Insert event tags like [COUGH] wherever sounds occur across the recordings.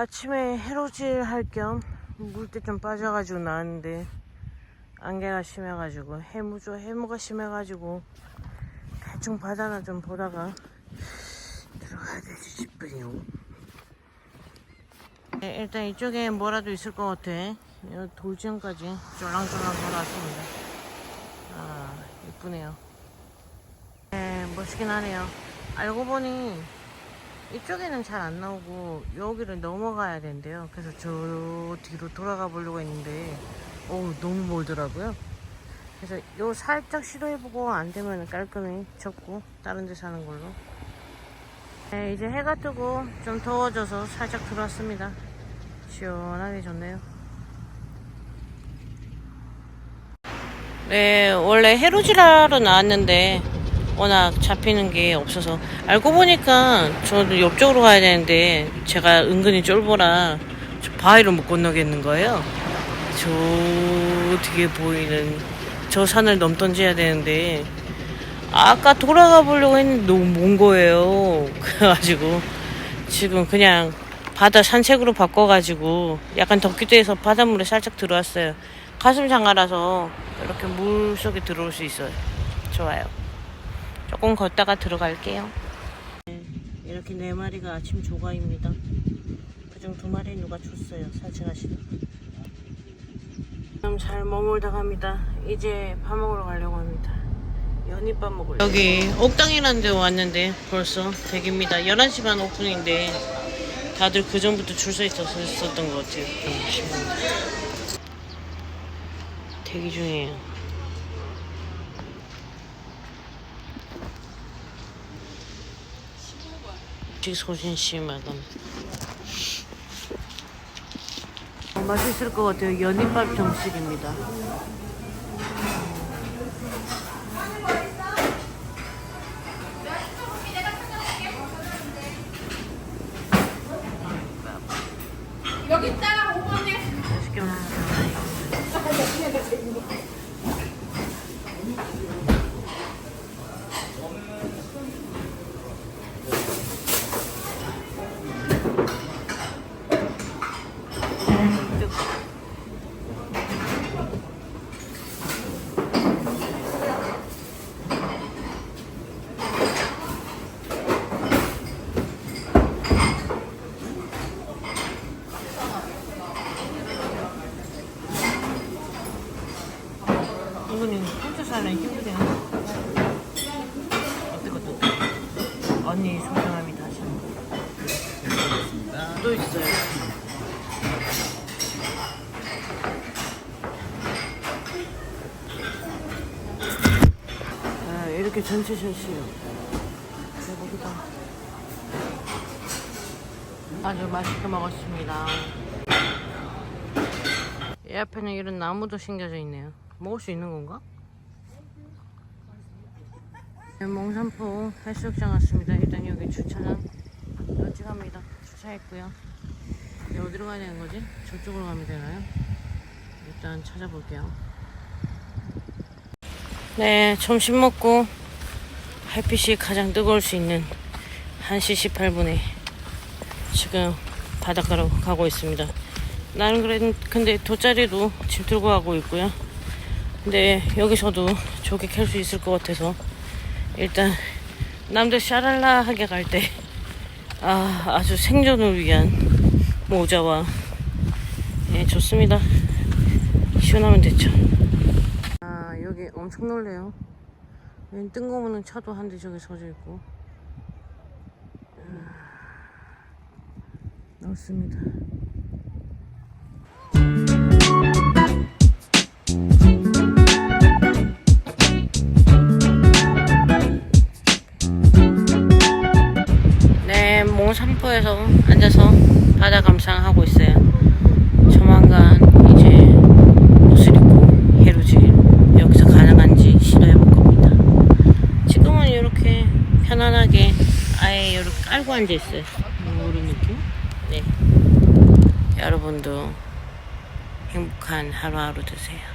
아침에 해로질 할 겸 물때 좀 빠져가지고 나왔는데 안개가 심해가지고 해무죠. 해무가 심해가지고 대충 바다나 좀 보다가 들어가야 되지 싶으요. 네, 일단 이쪽에 뭐라도 있을 것 같아. 여기 돌지형까지 쫄랑쫄랑 걸어왔습니다. 아 이쁘네요. 네 멋있긴 하네요. 알고 보니 이쪽에는 잘 안 나오고 여기를 넘어가야 된대요. 그래서 저 뒤로 돌아가 보려고 했는데 어우 너무 멀더라고요. 그래서 요 살짝 시도해보고 안 되면 깔끔히 접고 다른 데 사는 걸로. 네, 이제 해가 뜨고 좀 더워져서 살짝 들어왔습니다. 시원하게 좋네요. 네, 원래 해루지라로 나왔는데 워낙 잡히는 게 없어서 알고 보니까 저도 옆쪽으로 가야 되는데 제가 은근히 쫄보라 저 바위를 못 건너겠는 거예요. 저 뒤에 보이는 저 산을 넘던지 해야 되는데 아까 돌아가 보려고 했는데 너무 먼 거예요. [LAUGHS] 그래가지고 지금 그냥 바다 산책으로 바꿔가지고 약간 덥기도 해서 바닷물에 살짝 들어왔어요. 가슴 장가라서 이렇게 물 속에 들어올 수 있어요. 좋아요. 조금 걷다가 들어갈게요. 네, 이렇게 네 마리가 아침 조가입니다. 그중 두 마리 누가 줬어요. 산책하시다. 그럼 잘 머물다 갑니다. 이제 밥 먹으러 가려고 합니다. 연잎밥 먹으려 여기 옥당이라는 데 왔는데 벌써 대기입니다. 11시 반 오픈인데 다들 그 전부터 줄 서 있었던 것 같아요. 잠시만요. 대기 중이에요. 씨마다 어, 맛있을 것 같아요. 연잎밥 정식입니다. 여기 있다 5번에 맛있게 먹었어요. 이분이 살면 힘드네요. 어때 것도 언니 소중함이 다시 또 있어요. 아, 이렇게 전체 샷이요. 대박이다. 아주 맛있게 먹었습니다. 이 앞에는 이런 나무도 심겨져 있네요. 먹을 수 있는 건가? 네, 몽산포 해수욕장 왔습니다. 일단 여기 주차장 여기 갑니다. 주차했고요. 이제 어디로 가야 되는 거지? 저쪽으로 가면 되나요? 일단 찾아볼게요. 네, 점심 먹고 햇빛이 가장 뜨거울 수 있는 1시 18분에 지금 바닷가로 가고 있습니다. 나는 그래 근데 돗자리도 짐 들고 가고 있고요. 근데 여기서도 조개 캘 수 있을 것 같아서 일단 남들 샤랄라하게 갈 때 아, 아주 생존을 위한 모자와 예, 좋습니다. 시원하면 됐죠. 아, 여기 엄청 놀래요. 여기 뜬금없는 차도 한 대 저기 서져 있고. 아, 넓습니다. 네, 몽산포에서 앉아서 바다 감상하고 있어요. 조만간 이제 옷을 입고 해루질 여기서 가능한지 시도해볼 겁니다. 지금은 이렇게 편안하게 아예 이렇게 깔고 앉아 있어요. 이런 느낌? 네. 여러분도 행복한 하루하루 되세요.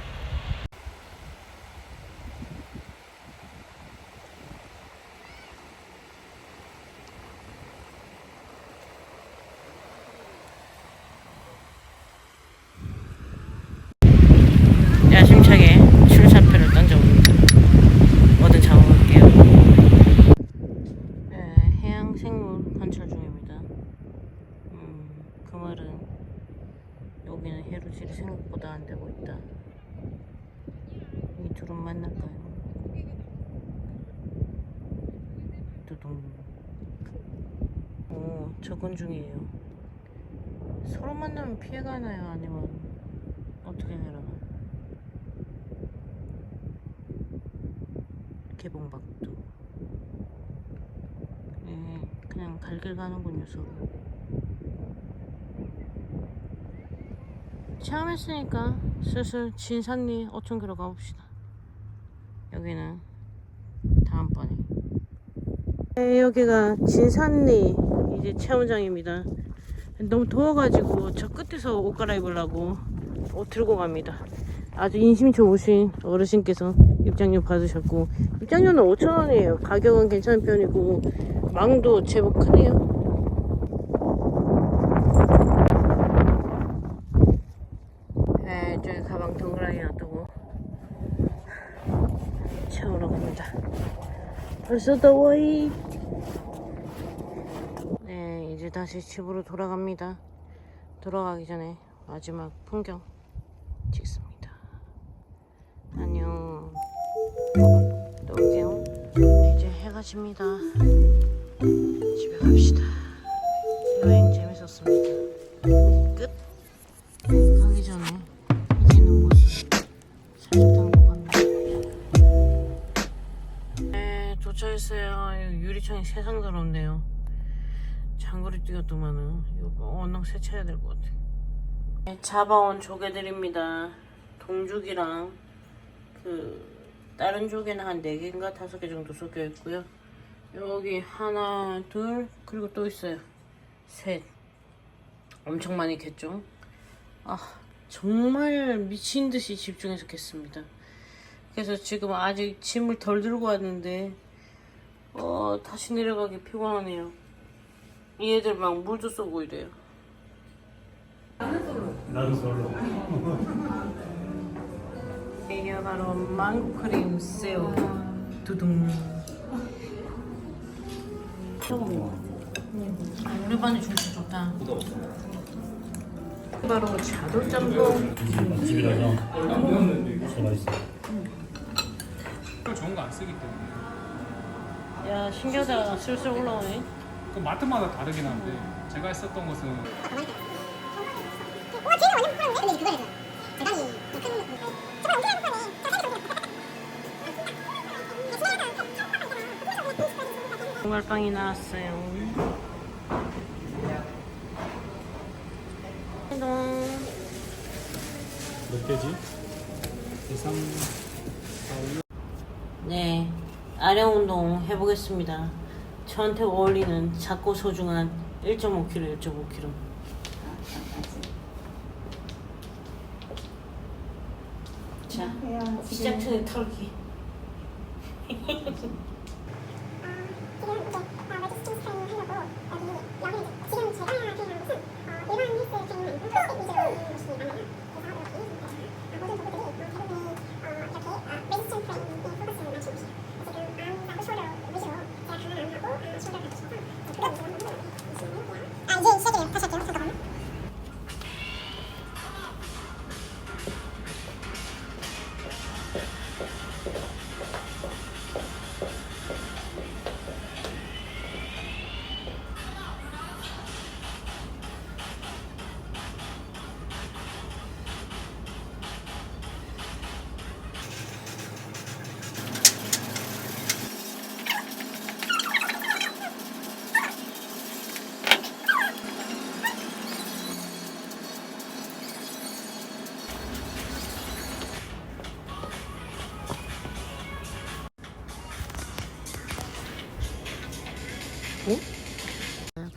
그 말은 여기는 해루질이 생각보다 안 되고 있다. 이 둘은 만날까요? 두둥. 오, 접근 중이에요. 서로 만나면 피해가나요? 아니면 어떻게 내려나? 개봉박도. 네, 그냥 갈길 가는군요, 서로. 체험했으니까 슬슬 진산리 어촌교로 가봅시다. 여기는 다음번에. 네, 여기가 진산리 이제 체험장입니다. 너무 더워가지고 저 끝에서 옷 갈아입으려고 옷 들고 갑니다. 아주 인심 좋으신 어르신께서 입장료 받으셨고 입장료는 5,000원이에요. 가격은 괜찮은 편이고 망도 제법 크네요. 네, 저기 가방 동그라미 놔두고 채우러 갑니다. 벌써 더워이. 다시 집으로 돌아갑니다. 돌아가기 전에 마지막 풍경 찍습니다. 안녕. 또 올게요. 이제 해가 집니다. 집에 갑시다. 여행 재밌었습니다. 끝. 가기 전에 이제 있는 모습 살짝 담고 갑니다. 네, 도착했어요. 유리창이 세상 더럽네요. 장거리 뛰었더만은 이거 워낙 세차해야 될 것 같아. 네, 잡아온 조개들입니다. 동죽이랑 그 다른 조개는 한 4개인가 5개 정도 섞여 있고요. 여기 하나, 둘, 그리고 또 있어요. 셋. 엄청 많이 캤죠? 아, 정말 미친 듯이 집중해서 캤습니다. 그래서 지금 아직 짐을 덜 들고 왔는데, 어, 다시 내려가기 피곤하네요. 얘들 막 물도 쏘고 이래요. 나도 솔로. 이게 바로 망크림 새우 두둥. 우리 반이 중식 좋다. 바로 자돌 짬뽕. 집이라서 소가 있어. 또 좋은 거 안 쓰기 때문에 야 신기하다. 슬슬 올라오네. 그 마트마다 다르긴 한데 제가 했었던 것은 공갈빵이 나왔어요. 안녕. 몇 개지? 2, 3, 4, 5, 네, 아령 운동 해보겠습니다. 저한테 어울리는 작고 소중한 1.5kg, 1.5kg. 자, 시작 전에 털기. [LAUGHS]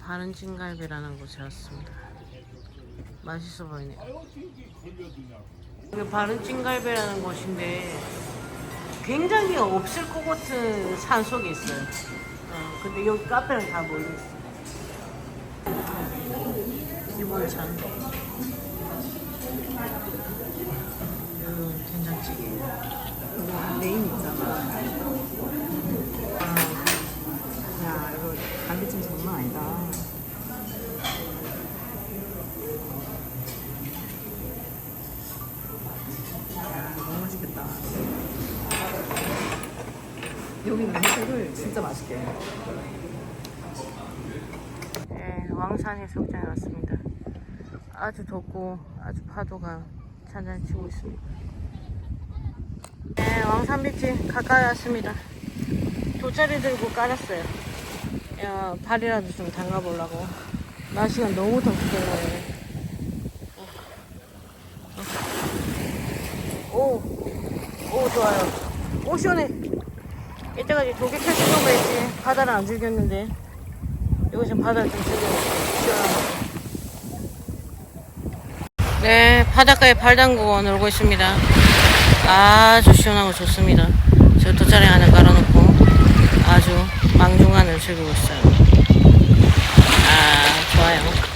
바른 찐갈비라는 곳에 왔습니다. 맛있어 보이네. 여기 바른 찐갈비라는 곳인데 굉장히 없을 것 같은 산 속에 있어요. 어, 근데 여기 카페는 다 몰려 있어. 기본찬. 이건 된장찌개. 메인 있잖아. 여기 냉수를 진짜 맛있게. 네, 왕산 해수욕장에 왔습니다. 아주 덥고 아주 파도가 잔잔히 치고 있습니다. 네, 왕산 비치 가까이 왔습니다. 돗자리 들고 깔았어요. 야, 발이라도 좀 담가보려고. 날씨가 너무 덥기 때문에. 오, 오, 좋아요. 오, 시원해. 이때까지 독일 캐스터가 있지. 바다를 안 즐겼는데. 이거 지금 바다를 좀. 시원하게. 네, 바닷가에 발 담그고 놀고 있습니다. 아주 시원하고 좋습니다. 저 돗자리 하나 깔아놓고 아주 망중한을 즐기고 있어요. 아, 좋아요.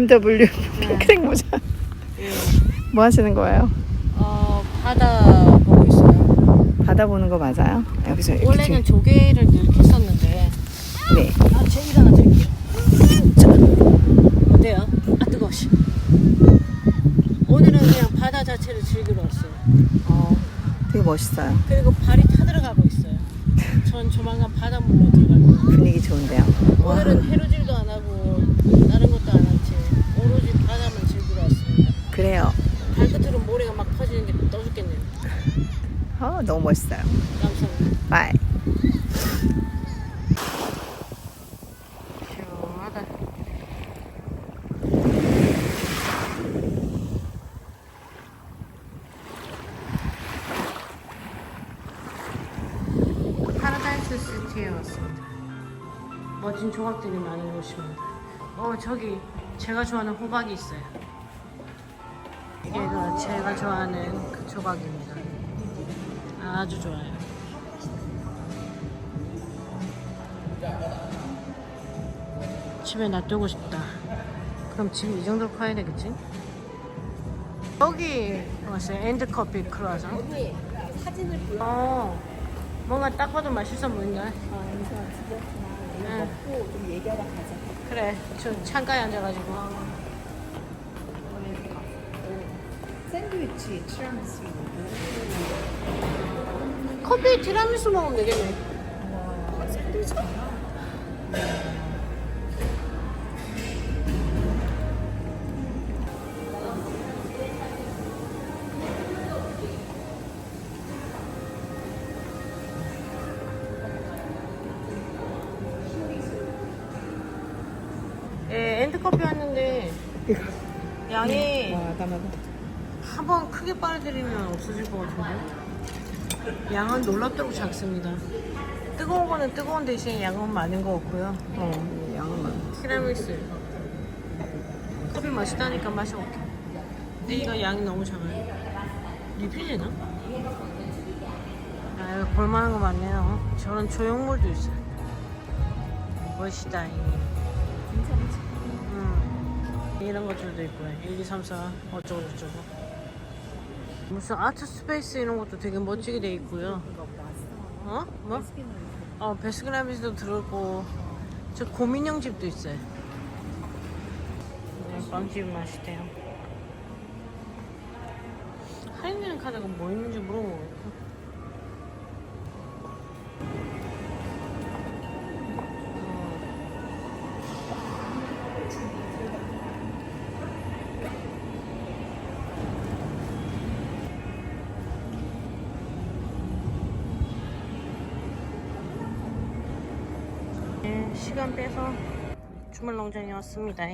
BMW 핑크색 모자. 뭐 하시는 거예요? 어, 바다 보고 있어요. 바다 보는 거 맞아요? 여기서 이렇게 원래는 조개를 늘켰었는데 지금- 네. 아, 제 일하나 드릴게요. 어때요? 아, 뜨거워. 씨. 오늘은 그냥 바다 자체를 즐기러 왔어요. 어, 되게 멋있어요. 그리고 발이 타들어가고 있어요. 전 조만간 바닷물로 들어갈 거예요. 분위기 좋은데요. 와, 오늘은 해루질도 안 하고 다른 것도 안 한채 오로지 바다만 즐기러 왔습니다. 그래요. 발끝으로 모래가 막 퍼지는 게 떠 죽겠네요. 어, 너무 멋있어요. 감사합니다. 바이. 시원하다. 파라다이스 시티에 왔습니다. 멋진 조각들이 많이 오십니다. 어 저기 제가 좋아하는 호박이 있어요. 이게 그 제가 좋아하는 그 조각입니다. 아주 좋아요. 집에 놔두고 싶다. 그럼 집이 정도로 커야 되겠지? 여기 왔어요. 엔드커피 크루아상. 언니 사진을 보여. 어, 뭔가 딱 봐도 맛있어 보인다. 아, 인사 응. 먹고 좀 얘기하다 가자. 그래, 저 창가에 앉아가지고. 샌드위치 티라미수 커피 티라미수 먹으면 되겠네. 와 샌드위치 크게 빨아들이면 없어질 것 같은데 양은 놀랍도록 작습니다. 뜨거운 거는 뜨거운 대신 양은 많은 것 같고요. 어, 양은 많아. 티라미수 커피 맛있다니까 마셔볼게 근데 이거 양이 너무 작아요 리필이나? 아 이거 볼만한 거 많네요 저런 조형물도 있어요 멋있다 이 괜찮지? 음. 이런 것들도 있고요 1, 2, 3, 4 어쩌고 저쩌고 무슨 아트 스페이스 이런 것도 되게 멋지게 돼 있고요. 어? 뭐? 어 베스킨라빈스도 들었고 저 고민형 집도 있어요. 네, 빵집 맛있대요. 할인되는 카드가 뭐 있는지 물어보겠 시간 빼서 주말농장에 왔습니다.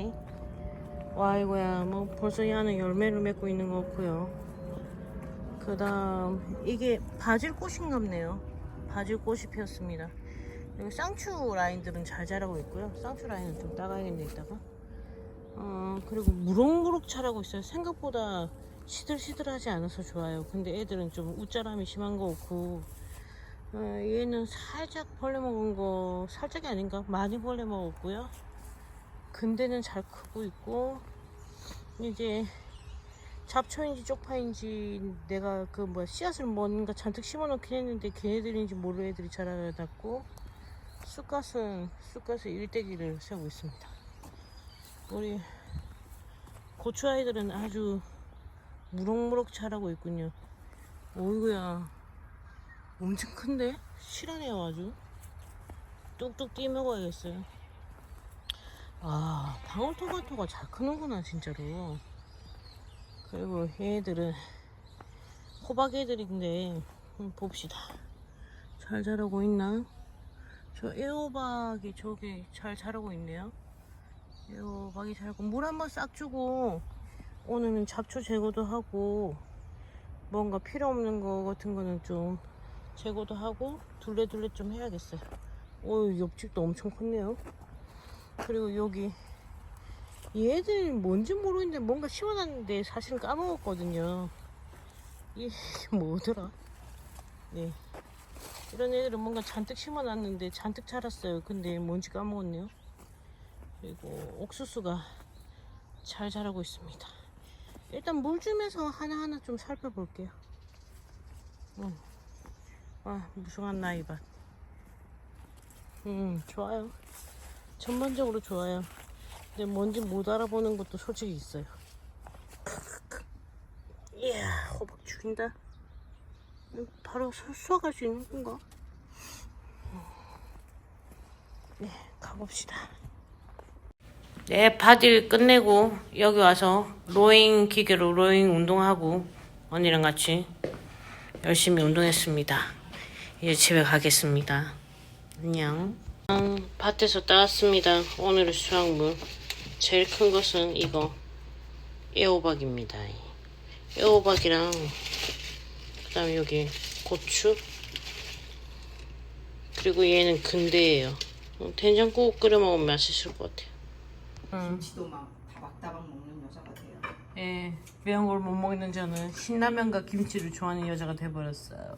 와 이거야 뭐 벌써 이 안에 열매를 맺고 있는 것 같고요. 그 다음 이게 바질꽃인갑네요. 바질꽃이 피었습니다. 여기 쌍추 라인들은 잘 자라고 있고요. 쌍추 라인은 좀 따가야겠네 이따가. 어 그리고 무럭무럭 자라고 있어요. 생각보다 시들시들하지 않아서 좋아요. 근데 애들은 좀 웃자람이 심한 거 같고 어, 얘는 살짝 벌레 먹은 거 살짝이 아닌가 많이 벌레 먹었고요 근데는 잘 크고 있고 이제 잡초인지 쪽파인지 내가 그 뭐야 씨앗을 뭔가 잔뜩 심어놓긴 했는데 걔네들인지 모르는 애들이 자라났고 쑥갓은 쑥갓의 일대기를 세우고 있습니다. 우리 고추 아이들은 아주 무럭무럭 자라고 있군요. 어이구야 엄청 큰데? 실하네요 아주 뚝뚝 뛰 먹어야겠어요. 아 방울토마토가 잘 크는구나 진짜로. 그리고 얘들은 호박 애들인데 봅시다. 잘 자라고 있나? 저 애호박이 저기 잘 자라고 있네요. 애호박이 자라고 물 한번 싹 주고 오늘은 잡초 제거도 하고 뭔가 필요 없는 거 같은 거는 좀 제거도 하고 둘레둘레 좀 해야겠어요. 오 옆집도 엄청 컸네요. 그리고 여기 얘들 뭔지 모르겠는데 뭔가 심어놨는데 사실은 까먹었거든요. 이게 뭐더라? 네. 이런 애들은 뭔가 잔뜩 심어놨는데 잔뜩 자랐어요. 근데 뭔지 까먹었네요. 그리고 옥수수가 잘 자라고 있습니다. 일단 물 주면서 하나하나 좀 살펴볼게요. 음. 아, 무성한 나이밭. 음, 좋아요. 전반적으로 좋아요. 근데 뭔지 못 알아보는 것도 솔직히 있어요. [LAUGHS] 이야, 호박 죽인다. 음, 바로 수- 수확할 수 있는 건가? 네, 가봅시다. 네, 바딜 끝내고 여기 와서 로잉 기계로 로잉 운동하고 언니랑 같이 열심히 운동했습니다. 이제 집에 가겠습니다. 안녕. 음, 밭에서 따왔습니다. 오늘의 수확물. 제일 큰 것은 이거 애호박입니다. 애호박이랑 그 다음에 여기 고추 그리고 얘는 근대예요. 어, 된장국 끓여 먹으면 맛있을 것 같아요. 김치도 막 다박다박 먹는 여자가 돼요. 예, 매운 걸 못 먹는 저는 신라면과 김치를 좋아하는 여자가 돼버렸어요.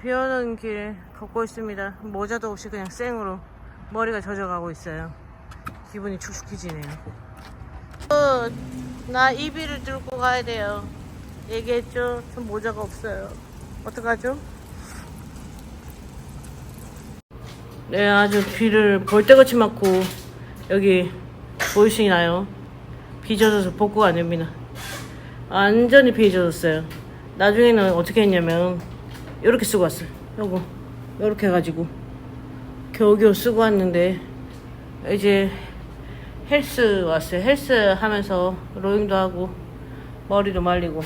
비 오는 길 걷고 있습니다. 모자도 없이 그냥 생으로 머리가 젖어가고 있어요. 기분이 축축해지네요. 어, 나 이비를 들고 가야 돼요. 얘기했죠? 전 모자가 없어요. 어떡하죠? 네, 아주 비를 볼때같이 맞고 여기 보이시나요? 비 젖어서 복구가 안 됩니다. 완전히 비 젖었어요. 나중에는 어떻게 했냐면 이렇게 쓰고 왔어요. 요거 이렇게 해가지고 겨우겨우 쓰고 왔는데 이제 헬스 왔어요. 헬스 하면서 로잉도 하고 머리도 말리고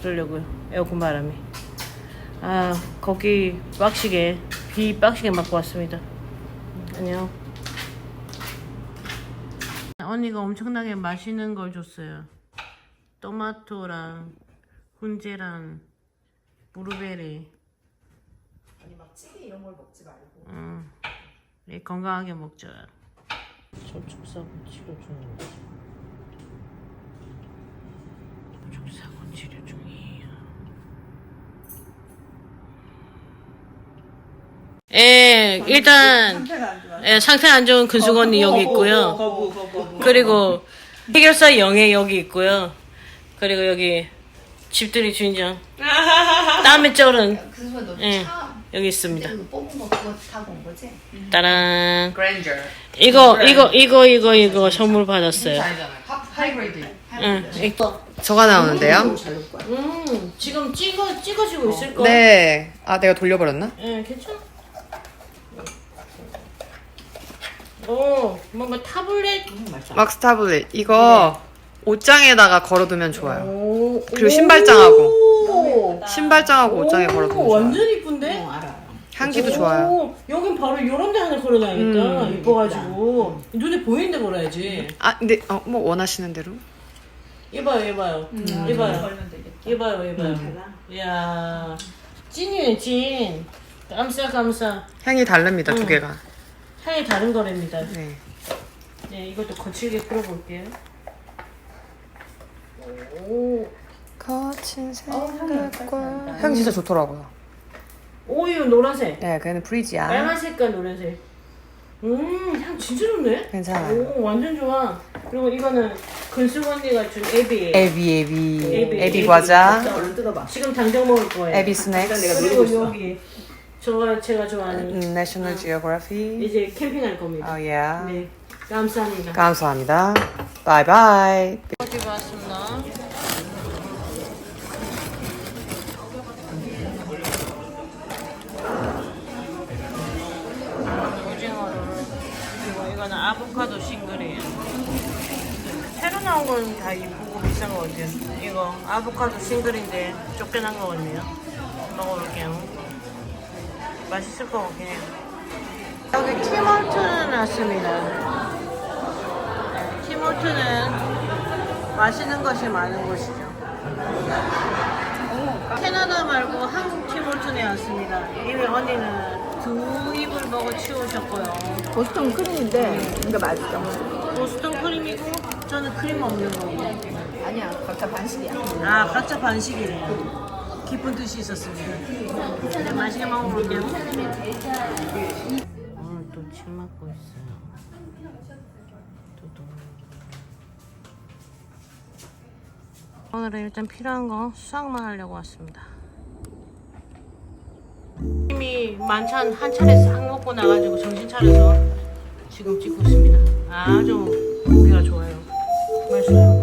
그러려고요. 에어컨 바람에. 아 거기 빡시게 비 빡시게 맞고 왔습니다. 안녕. 언니가 엄청나게 맛있는 걸 줬어요. 토마토랑 훈제랑 브루베리. 찌개 이런 걸 먹지 말고. 응. 네, 건강하게 먹자. 저축사고 치료 중입니다. 저축사고 치료 중이에요. 예, 일단 상태가 안 좋아. 예, 상태 안 좋은 언니 여기 있고요. 거부 거부. 그리고 해결사 영애 여기 있고요. 그리고 여기 집들이 주인장 땀에 쩔은 그래서 너 예, 차, 여기 있습니다. 그거 뽑은 거 그거 타고 온 거지? 따란 그랜저. 이거 이거 이거 이거 이거 선물 받았어요. 아니잖아. 하이브리드. 응, 이거. 저가 나오는데요? 음, 지금 찍어 찍어지고 있을 거. 네. 아, 내가 돌려버렸나? 예, 괜찮아. 오, 뭔가 타블렛. 막스 타블릿. 이거 옷장에다가 걸어두면 좋아요. 오, 그리고 신발장하고. 오. 신발장하고 옷장에 오, 걸어두면 좋아요. 완전 이쁜데? 향기도 좋아요. 오, 여긴 바로 이런 데 하나 걸어놔야겠다. 음. 이뻐가지고. 눈에 보이는 데 걸어야지. 아, 근데, 어, 뭐, 원하시는 대로? 이봐요, 이봐요. 이봐요. 걸면 되겠다. 이봐요, 이봐요. 이야, 찐이에요, 찐. 감사, 감사. 향이 다릅니다, 두 음. 개가. 향이 다른 거랍니다. 네. 네, 이것도 거칠게 풀어볼게요. 오, 거친 향이 생각과. 향이 진짜 좋더라고요. 오, 이거 노란색. 네, 걔는 브리지아. 빨간 색깔 노란색. 음, 향 진짜 좋네. 괜찮아요. 오, 완전 좋아. 그리고 이거는 근수 언니가 준 애비예요. 에비 에비 에비, 에비 과자 얼른 뜯어봐. 지금 당장 먹을 거예요. 에비 스낵스 그리고 여기 저 제가 좋아하는 National Geography 이제 캠핑할 겁니다. Oh yeah 네, 감사합니다. 감사합니다 바이바이 어디. 오징어를 그리고 이거는 아보카도 싱글이에요. 새로 나온 건 다 이쁘고 비싼 것 같아요. 이거 아보카도 싱글인데 쫓겨난 거 같네요. 먹어볼게요. 맛있을 것 같긴 해요. 여기 티몰트는 왔습니다. 네, 티몰트는 맛있는 것이 많은 곳이죠. 캐나다 말고 한국 티몰튼에 왔습니다. 이미 언니는 두 입을 먹어 치우셨고요. 보스턴 크림인데 이거 맛있어. 보스턴 크림이고 저는 크림 없는 거고. 아니야, 각자 반씩이야. 아 각자 반씩이네. 깊은 뜻이 있었습니다. 네, 맛있게 먹어볼게요. 오늘 또 침 맞고 있어요. 오늘은 일단 필요한 거 수확만 하려고 왔습니다. 이미 만찬 한 차례 싹 먹고 나가지고 정신 차려서 지금 찍고 있습니다. 아주 고기가 좋아요. 맛있어요.